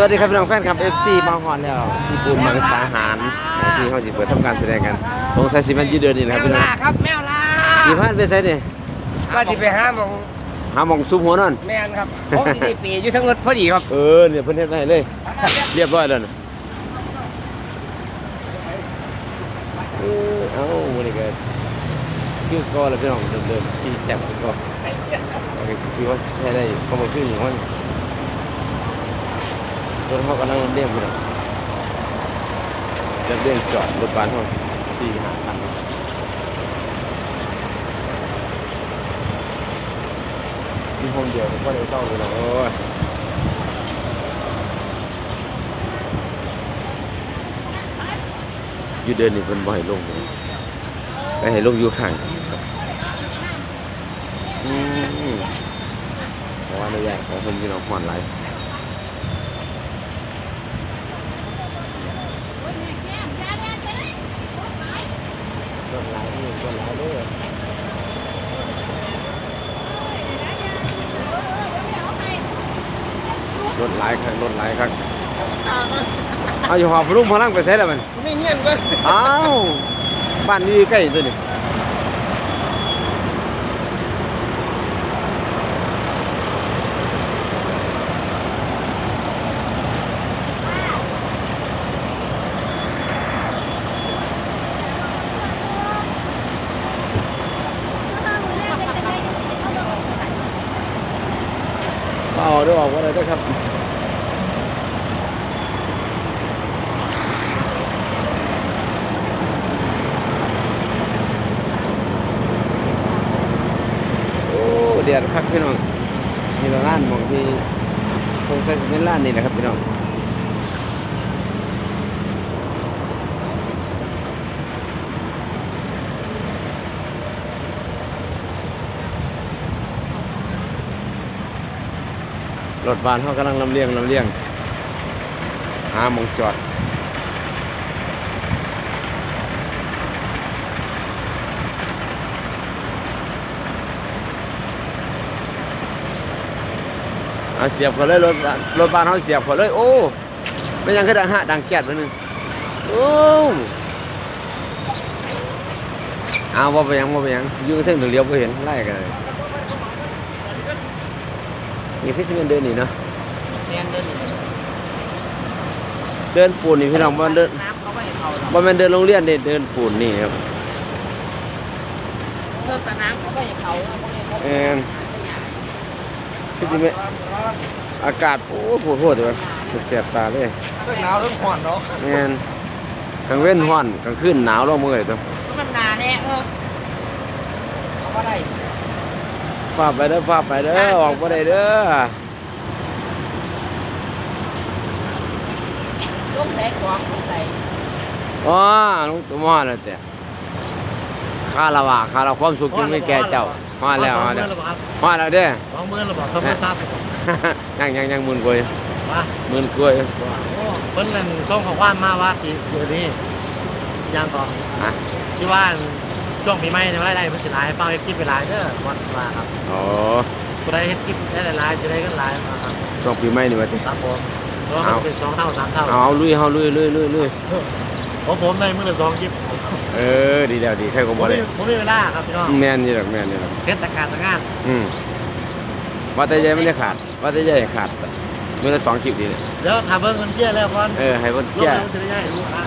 สวัสดีครับพี่น้องแฟนคลับ FC มาฮอนแล้วที่ปูนมังสาหารที่เขาสิเปิดทำการแสดงกันสงสัยสิมันอยืดเดือนนี่แหละครับพี่น้องครับแมวลากี่พันไปใส่นี่ก็จะไปหาหมองหาหมองซุปหัวนอนแม่นครับผมที่ได้ปีอยู่ทั้งรถพอดีครับเออเนี่ยเพิ่นเฮ็ดให้เลย เรียบร้อยแล้วนะเออเอ้าวันนี้ก็คือก็แล้วพี่น้องเดิมๆที่แจ่มก็โอเคคือว่าใช้ได้ก็มาขึ้นอย่างว่า รถเขากำลังเลี้ยงพี่น้องจะเลี้ยงจอดรถบัสเขาสี่ห้าคันมีห้องเดียวผมก็เลยเจ้าเลยนะโอ้ยอยู่เดินนี่เพิ่นบ่ให้ลงเลยไปให้ลงอยู่ข้างอืมเพราะว่าในแยกของเพิ่นพี่น้องฮ้อนหลายรถหลายนี่รถหลายเด้อ รถหลายครับรถหลายครับเอาอยู่หอบรุ่มพลังไปใช้แล้วมันไม่เงี้ยนก็อ้าวบ้านนี้ใกล้ตัวนี้ก็เอาด้วยออกว่าอะไรด้วยครับ โอ้เดือดคักพี่น้องนี่ละร้านมองที่คงใช้เป็นร้านนี่แหละครับพี่น้องรถบานเขากำลังลำเลียงลำเลียงหามองจอด เอาเสียบเขาเลยรถรถบ้านเขาเสียบเขาเลยโอ้ไม่ยังคือดังฮะดังแก๊สไปหนึ่งโอ้เอาว่าไปยังว่าไปยังอยืนเส้นถึงเลี้ยวไปเห็นไล่กันเลยนี่คือสิเป็นเดินนี่เนาะแม่นเดินเดินปูนนี่พี่น้องว่าเดินน้ำเขาไม่ให้เขาหรอกว่ามันเดินโรงเรียนเดินเดินปูนนี่ครับเดินสนามเขาไม่ให้เขาเขาไม่ให้เขาเอ็ นคือสิเป็นอากาศโอ้โหโหดเลยเสียบตาเลยเรื่องหนาวเรื่องห่อนเนาะแม่นกลางเว้นร้อนกลางคืนหนาวร้อนเมื่อยตัวมันหนาแน่เออเขาก็ได้ฟ้าไปเด้อฟ้าไปเด้อออกบ่ได้เด้อลูกแตกกวางลูกแตกอ๋อลุงตัวมอดแล้วแต่ข้าละว่าข้าละความสุขจงไม่แก่เจ้า มาแล้วมาแล้วมาแล้วเด้อสองหมื่นหรือเปล่าเขาไม่ทราบยังยังยังหมื่นกว่าอยู่ว่าหมื่นกว่าอยู่เพิ่นนั่นส่งข้อความมาว่าที่เดี๋ยวนี้ยังก่อนอะที่ว่าช่วงปีใหม่เนี่ยได้ได้เพิ่นสิหลายเป้าเฮ็ดคลิปไปหลายเด้อวันมาครับอ๋อผู้ใดเฮ็ดคลิปได้หลายๆจะได้กันหลายมาครับช่วงปีใหม่นี่ว่าติครับผมเพราะว่ามันเป็นสองเท่าสามเท่าเอาลุยเฮาลุยลุยลุยลุย ผมผมได้มื้อละสองคลิปเออดีแล้วดีใครก็ผมบ่มีได้ผมมีเวลาครับพี่น้องแม่นนี่ดอกแม่นนี่ดอกเฮ็ดแต่การแต่งานอืมว่าแต่ใหญ่ไม่ได้ขาดว่าแต่ใหญ่ขาดมื้อละสองคลิปดีเลยเดี๋ยวถ้าเบิ่งเงินเที่ยแล้วก่อนเออให้เพิ่นลงเที่ยแล้วจะได้ให้ลูกค้า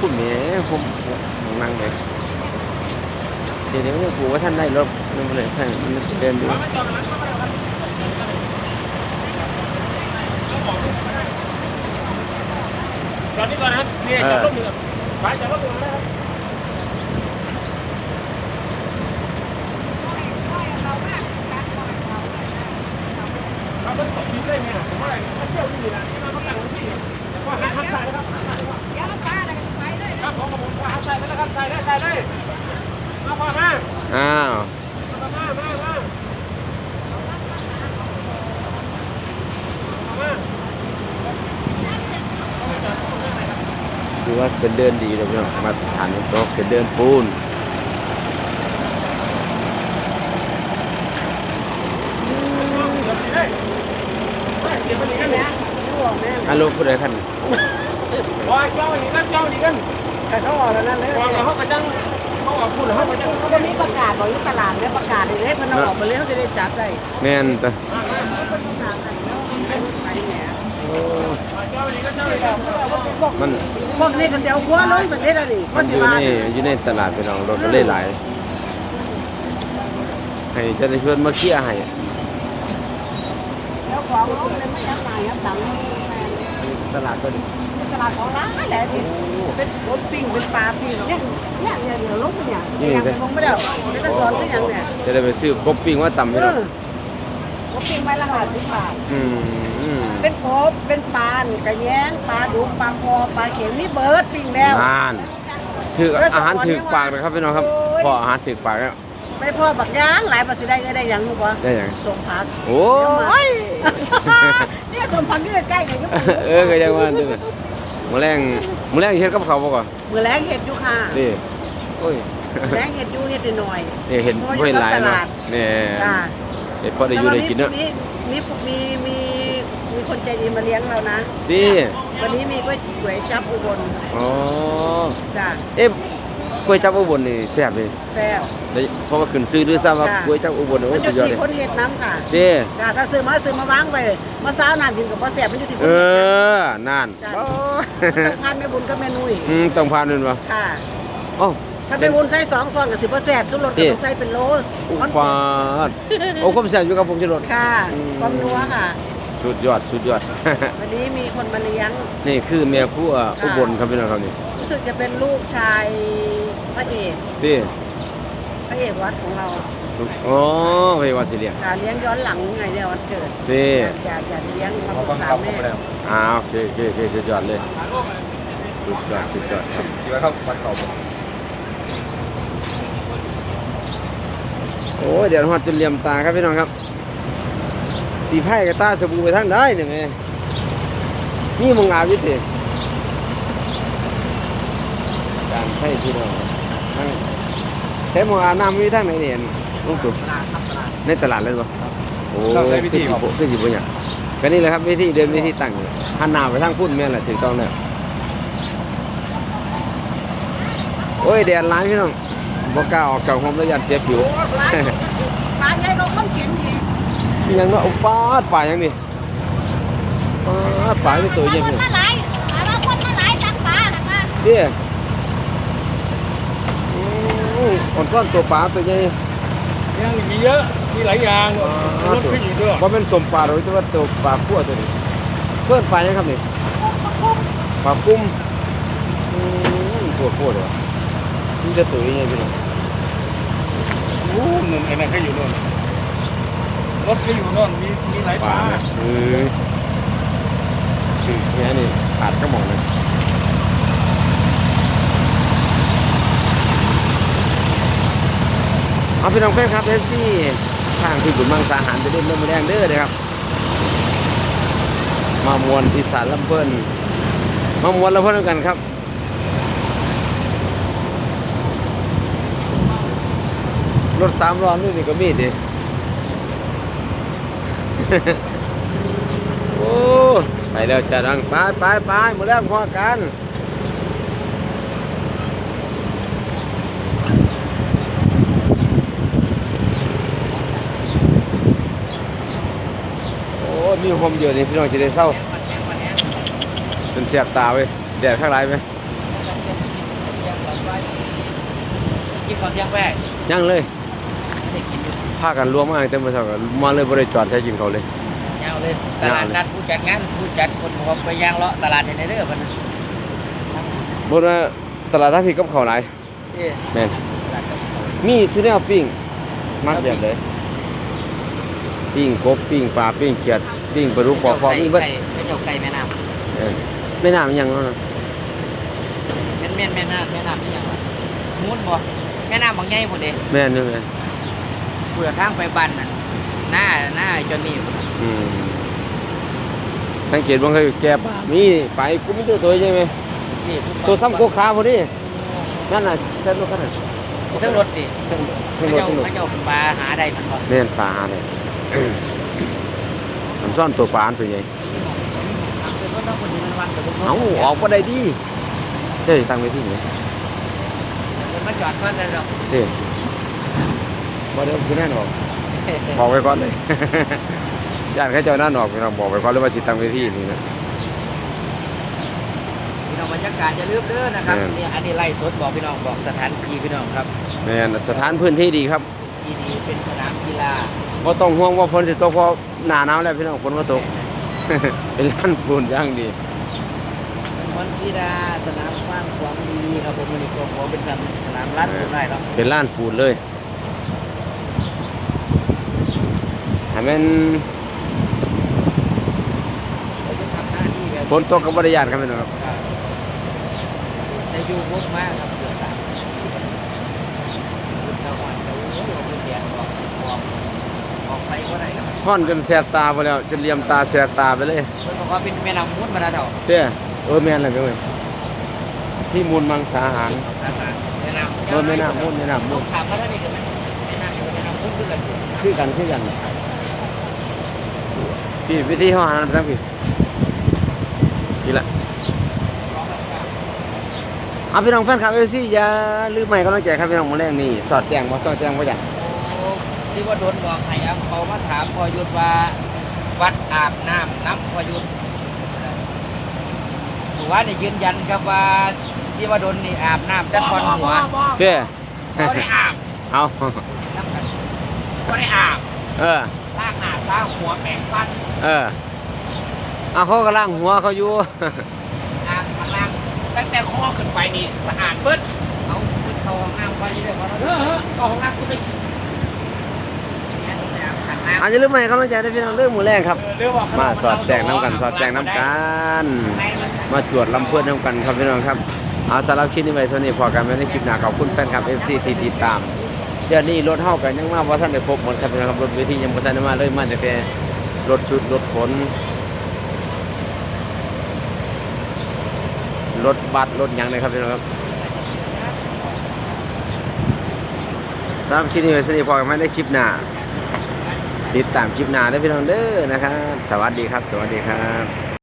คุณแหม่ผมผมนั่งไปเดี๋ยวนี้มันกูว่าท่านได้รถมันเลยท่านมันเดินดูตอนนี้ก่อนนะครับเนี่ยจะลบมือ ไปจะลบมือนะครับเราต้องตบทีได้ไงผมว่าถ้าเที่ยวที่นี่นะที่เราต้องตั้งที่ก็หาทักใส่นะครับครับผมผมว่าหาใส่ไปแล้วครับใส่ได้ใส่เลยมาพอมาอ้าว มามามามามา คือ ว่าเป็นเดินดีเลยเนาะมาฐานโต๊ะเป็นเดินปูนเสียบไปเลยกันเนี่ยแม่อันลูกผู้ใดคันว่าเจ้านี่กันเจ้านี่กันแต่เขาออกแล้วนั่นเลยว่าเขาก็จังเขาออกพูดแล้วเขาก็จังเขาก็มีประกาศบอกอยู่ตลาดเนี่ยประกาศเลยเพิ่นเอาออกไปเลยเขาจะได้จับได้แม่นตะ มันพวกนี้ก็สิเอาหัวลงสักนิดละนี่มันอยู่ว่าในอยู่ในตลาดพี่น้องรถมันเลยหลายให้จะได้เพื่อนมาเคลียร์ให้แล้วของลงเลยไม่ยักหนายักตังตลาดก็ดีตลาดของร้านแหละที่เป็นรถปิ้งเป็นปลาปิ้งเนี่ยเนี่ยเดี๋ยวลงไปเนี่ยยังไปลงไม่ได้ไม่ต้องสอนก็ยังเนี่ยจะได้ไปซื้อกบปิ้งว่าต่ำเอพี่น้อง อรถปิ้งไม้ละห้าสิบบาท อืมอืมเป็นกบเป็นปลากระแยงปลาดุกปลาคอปลาเข็มนี่เบิร์ดปิ้งแล้ว นานถืออาหารถือปากนะครับพี่น้องครับพออาหารถือปากแล้วไม่พอบักย่างหลายภาษีได้ก็ได้หยังลูกวะได้หยัง ส่งผักโอ้ย เนี่ยส่งผักนี่ใกล้ๆกันก็เออก็ยังว่าดูมื้อแรงมื้อแรงเฮ็ดกับเขาวบ่ก่อนมือแรงเห็ดอยู่ค่ะนี่โอ้ยแรงเห็ดอยู่เห็ดหน่อย นี่เห็นเห็นหลายเนาะนี่ จ้า เห็ดพอได้อยู่ได้กินเนาะมีมีมีมีมีคนใจดีมาเลี้ยงเรานะดีวันนี้มีก๋วยก๋วยจับอุบลอ๋อจ้าเอ๊ะก๋วยจับอุบลนี่แซ่บเลยแซ่บเพราะว่าขึ้นซื้อด้วยซ้ำว่าจ้ะก๋วยจับอุบลนี่มัโอ้นอสุยู่ดยอดเลที่ยคนเห็ดน้ำค่ะดีจ้าถ้าซื้อมาซื้อมาวางไปมาซ้าวน้ำกินกับพ่แซ่บมันอยู่ที่คนเห็ดอนั่นต้องทานแม่บุญกับแม่นุ้ยอืมต้องผ่านนั่นบ่ค่ะโอ้ ถ้าแม่บุญใส่สองซองกับสิบพ่อแซ่บสุดรสก็ต้องใส่เป็นโลอุมันปาดโอ้ความแซ่บอยู่กับผมชิรสค่ะอืมความนัวค่ะสุดยอดสุดยอด วันนี้มีคนมาเลี้ยง นี่คือแม่ครัวอุบลครับพี่น้องครับนี่รู้สึกจะเป็นลูกชายพระเอกดีพระเอกวัดของเราอ๋อไปว่าสิเลี้ยงการเลี้ยงย้อนหลังไงเนี่ยวันเกิดดีอยากอยากอยากเลี้ยงมาปรึกษาแม่อ้าวโอเคโอเคโอเคสุดยอดเลยสุดยอดสุดยอดครับอยู่ครับวันเก่า อ้ยเดี๋ยวฮอดจนเหลี่ยมตาครับพี่น้องครับ สีไพ่กับตาสบู่ไปทางได้เนี่ยแม่มีมงอาวิทย์ดิการใช้พี่น้องทางใช้มงอาบน้ำมีทางไหนเนี่ยลุงตู่ในตลาดเลยปะโอ้คือสิบคือสิบเนี่ยก็นี่แหละครับวิธีเดินวิธีตั้งเนี่ยหันหน้าไปทางพุ่นแม่นแหละถูกต้องเนี่ยโอ้ยแดดร้ายพี่น้อง บ่กล้าออกจากห้องแล้วยันเสียผิวโอ้ร้านปลาใหญ่เราต้องเขียนดีมีหยังเนาะอุปาดป่าหยังนี่ปาดป่านี่ตัวใหญ่คเพิ่นนมาหลายหาว่าคนมาหลายสักปลาน่ะค่ะเด้อืออ่อนซ่อนตัวปลาตัวใหญ่ยังมีเยอะมีหลายอย่างรถขึ้นอยู่ด้วยบ่แม่นสมปลาหรอกแต่ว่าตัวปลาคั่วตัวนี้เพิ่นปลาหยังครับนี่ปลากุ้มอืมปวดปวดเลยนี่จะตัวใหญ่พี่น้อง โอ้นั่นไอ้นั่นก็อยู่นู่นรถก็อยู่นู่นมีมีหลายปปลาลานะเออคือแค่นี้ขาดกระหม่อมเลยเอาพี่น้องแฟนครับเอฟซีทางพี่บุญมังสาหารจะเล่นเรื่องแรงเด้อเลยครับ มามวนอีสานลำเพิ่นมามวนลำเพิ่นด้วยกันครับ รถสามล้อนี่นี่ก็มีดิโอ้ไปแล้วจัดรังไปไปไปมาเริ่มพอกันโอ้มีหอมเยอะนี่พี่น้องจะได้เศร้าเป็นเสียบตาเว้ยแดดข้างไรไหมกินของเที่ยงไปยังเลย ได้กินอยู่พากันรวมมาตั้งแต่เมื่อเช้ากันมาเลยบริจอดใช้กินเขาวเลย ยาวเลยตลาดนัดผู้จัดงานผู้จัดคนบอกไปย่างเลาะตลาดในเด้อเพิ่นน่ะบนว่าตลาดท่าพีกับเขาวหลายเอ้ยแม่นตลาดกับเขามีทุเรียนปิ้งมากแบบเลยปิ้งกบปิ้งปลาปิ้งเขียดปิ้งปลาดุกปลาคอมีเบิดไก่ไก่เจ้าไก่แม่น้ำเออไม่น้ำมันยังเนาะ แม่นแม่นแม่น้ำแม่น้ำนี่ยังวะมูนบ่แม่น้ำบางใหญ่พุ่นเด้แม่นอยู่แม่น เพื่อทางไปบ้านนั่นหน้าหน้าจนนี่พุ่นอืมสังเกตว่าเคยแก่ปลามีไปกูมีตัวตัวใช่ไหมนี่พุ่นตัวซ้ำโกขาพอดีนั่นน่ะแค่ตัวขนาดเทั้งรถดิทั้งเขาทั้งรถเจ้าทั้งรถเขาเจ้าปลาหาได้มันบ่แม่นปลาเนี่ยมันซ่อนตัวปลาอันตัวใหญ่มต้องคนนี้มันวันกับบุญเอาออกบ่ได้ดีเด้ตั้งไว้ที่นี่มันจอดก่อนเลยหรอกเด้ บ่ได้คือแน่นออกบอกไว้ก่อนเลยญาติเขาเจ้านั่นออกพี่น้องบอกไว้ก่อนเลยว่าสิตั้งไว้ที่นี่นะ พี่น้องบรรยากาศจะลืมเด้อนะครับแม่น เนี่ยอันนี้ไล่สดบอกพี่น้องบอกสถานที่พี่น้องครับแม่นสถานพื้นที่ดีครับที่ดีเป็นสนามกีฬาบ่ต้องห่วงว่าฝนสิตกเพราะหน้าหนาวแล้วพี่น้องฝนบ่ตก เป็นล้านปูนอย่างดี มันกีฬาสนามกว้างขวางดีครับผมวันนี้ก็ขอเป็นสนามรัดสุดได้ครับเป็นล้านปูนเลยให้ มันเราจะทำหน้าที่แบบฝนตกก็บ่ได้ยานครับพี่น้องครับครับในยูวกมากครับเกือบสามสิบปีชาวบ้านเขาโอ้โหเป็นแดดออกออกออกไปก็ได้ครับฮ้อนจนแสบตาไปแล้วจนเหลี่ยมตาแสบตาไปเลยเพิ่นบอกว่าเป็นแม่น้ำมุดมาแล้วเถอะเด้อเออแม่นแล้วพี่เว้ยที่มูลมังสาหารแม่น้ำเออแม่น้ำมุดแม่น้ำมุดถามว่าท่านนี่คือแม่แม่น้ำอยู่แม่น้ำมุดด้วยกันอยู่คือกันคือกัน พี่วิธีเฮาหาทั้งพี่นี่แหละเอาพี่น้องแฟนคลับเอฟซีอย่าลืมใหม่กำลังใจครับพี่น้องมื้อแรงนี่สอดแจ้งบ่สอดแจ้งบ่จ้ะโอ้ที่ว่าโดนบอกให้เอาเขามาถามพอยุทธว่า วัดอาบน้ำน้ำพอยุทธถือว่านี่ยืนยันครับว่าที่ว่าโดนนี่อาบน้ำจัดคอนหัวเด้อก็ได้อาบเอาน้ำกันก็ได้อาบเออล้างหน้าล้างหัวแปรงฟัน เออเอาเขากำลังหัวเขาอยู่ อาบข้างล่างตั้งแต่คอขึ้นไปนี่สะอาดเบิดเอาขึ้นเข้าห้องน้ำไปเรื่อยๆพอแล้วเออเข้าห้องน้ำกูไปแม่ต้องไปอาบขันน้ำอาจจะลืมใหม่กำลังใจนะพี่น้องเรื่องมือแรงครับเรื่องว่ามาสอดแจงน้ำกันสอดแจงน้ำกัน มาจวดลำเพื่อนน้ำกันครับพี่น้องครับเอาสำหรับคลิปนี้ไว้สนี้พอกันไว้ในคลิปหน้าขอบคุณแฟนคลับ FC ที่ติดตาม เดี๋ยวนี้รถเฮากันยังมาว่าท่านได้ครบหมดครับพี่น้องครับรถเวทียังบ่ทันได้มาเลยมาแต่แค่ รถชุดรถขน รถบัสรถยังเลยครับพี่น้องครับสำหรับคลิปนี้สนิทพอกันไว้ในคลิปหน้า ติดตามคลิปหน้าได้พี่น้องเด้อนะครับ สวัสดีครับ สวัสดีครับ